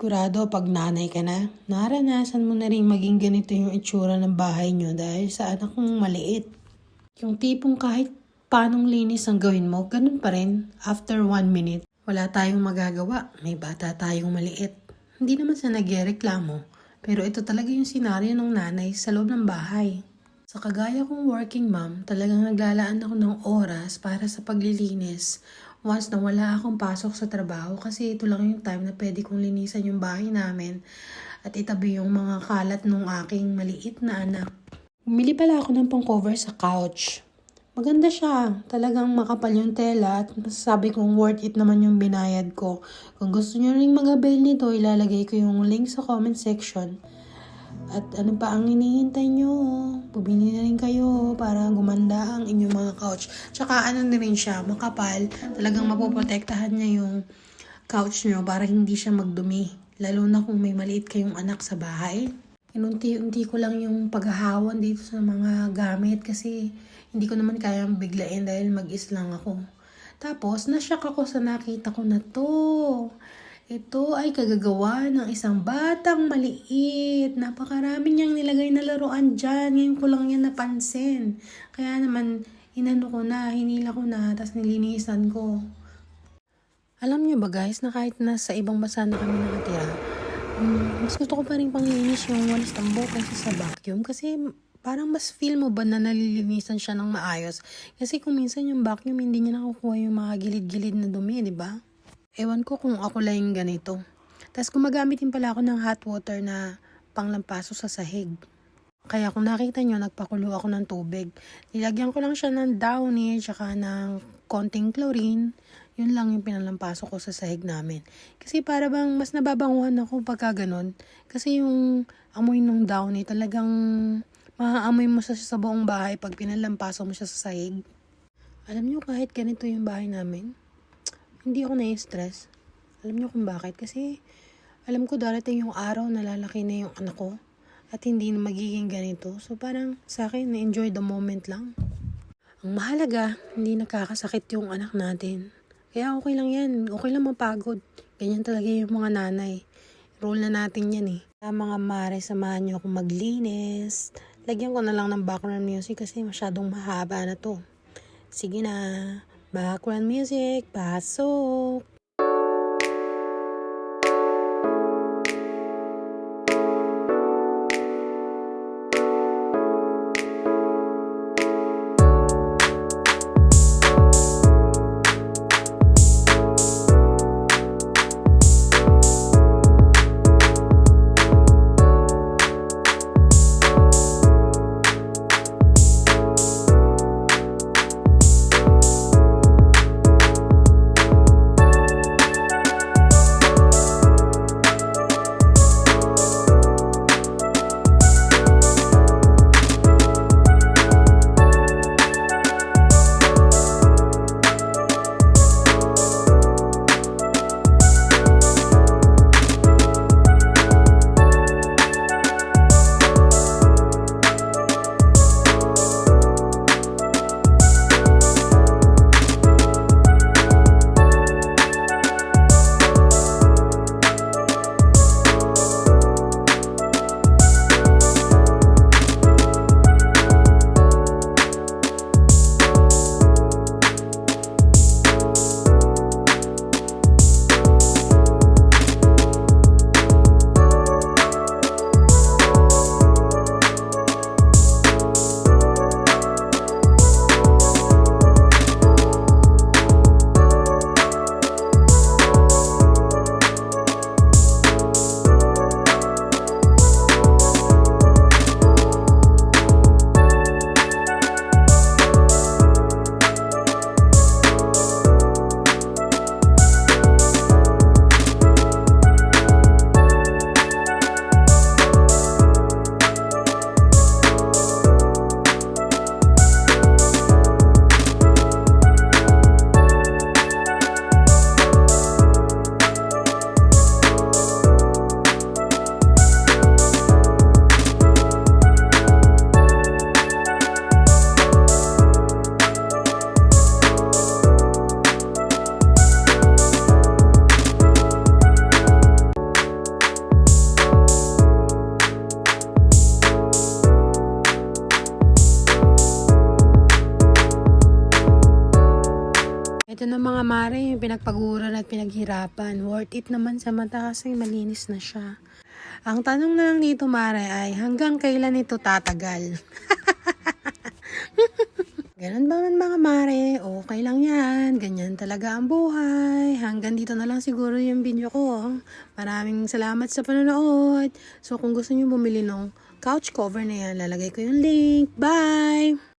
Sigurado pag nanay ka na, naranasan mo na rin maging ganito yung itsura ng bahay nyo dahil sa anak mong maliit. Yung tipong kahit panong linis ang gawin mo, ganun pa rin. After one minute, wala tayong magagawa. May bata tayong maliit. Hindi naman sa nagyereklamo. Pero ito talaga yung senaryo ng nanay sa loob ng bahay. Sa kagaya kong working mom, talagang naglalaan ako ng oras para sa paglilinis. Once na wala akong pasok sa trabaho kasi ito lang yung time na pwede kong linisan yung bahay namin at itabi yung mga kalat ng aking maliit na anak. Bumili pala ako ng pang-cover sa couch. Maganda siya. Talagang makapal yung tela at masasabi kong worth it naman yung binayad ko. Kung gusto nyo rin mag-avail nito, ilalagay ko yung link sa comment section. At ano pa ang hinihintay nyo? Bumili na rin kayo para gumanda ang inyong mga couch. Tsaka ano na rin siya, makapal. Talagang mapoprotektahan niya yung couch nyo para hindi siya magdumi. Lalo na kung may maliit kayong anak sa bahay. Inunti-unti ko lang yung paghahawan dito sa mga gamit kasi hindi ko naman kayang biglain dahil mag-is lang ako. Tapos, nasyak ako sa nakita ko na to. Ito ay kagagawa ng isang batang maliit. Napakarami niyang nilagay na laruan dyan. Ngayon ko lang yan napansin. Kaya naman, inano ko na, hinila ko na, tapos nilinisan ko. Alam niyo ba guys, na kahit nasa ibang bansa na kami nakatira, um, mas gusto ko pa rin panglinis yung walis tambo kaysa sa vacuum. Kasi parang mas feel mo ba na nalilinisan siya ng maayos? Kasi kung minsan yung vacuum, hindi niya nakukuha yung mga gilid-gilid na dumi, di ba? Ewan ko kung ako lang yung ganito. Tapos gumagamit din pala ako ng hot water na panglampaso sa sahig. Kaya kung nakita nyo, nagpakulo ako ng tubig. Nilagyan ko lang siya ng downy, tsaka ng konting chlorine. Yun lang yung pinalampaso ko sa sahig namin. Kasi para bang mas nababanguhan ako pagka ganun. Kasi yung amoy ng downy talagang maaamoy mo sa, sa buong bahay pag pinalampaso mo siya sa sahig. Alam nyo kahit ganito yung bahay namin, hindi ako na-stress. Alam niyo kung bakit? Kasi alam ko darating yung araw na lalaki na yung anak ko at hindi na magiging ganito. So parang sa akin, na-enjoy the moment lang. Ang mahalaga, hindi nakakasakit yung anak natin. Kaya okay lang yan. Okay lang mapagod. Ganyan talaga yung mga nanay. Role na natin yan eh. Sa mga mare, samahan nyo akong maglinis. Lagyan ko na lang ng background music kasi masyadong mahaba na to. Sige na. Background music, pasok! Ito na mga mare, yung pinagpaguran at pinaghirapan. Worth it naman sa mata kasi malinis na siya. Ang tanong na lang dito mare ay hanggang kailan ito tatagal? Ganun ba man mga mare? Okay lang yan. Ganyan talaga ang buhay. Hanggang dito na lang siguro yung video ko. Maraming salamat sa panonood. So kung gusto niyo bumili ng couch cover na yan, lalagay ko yung link. Bye!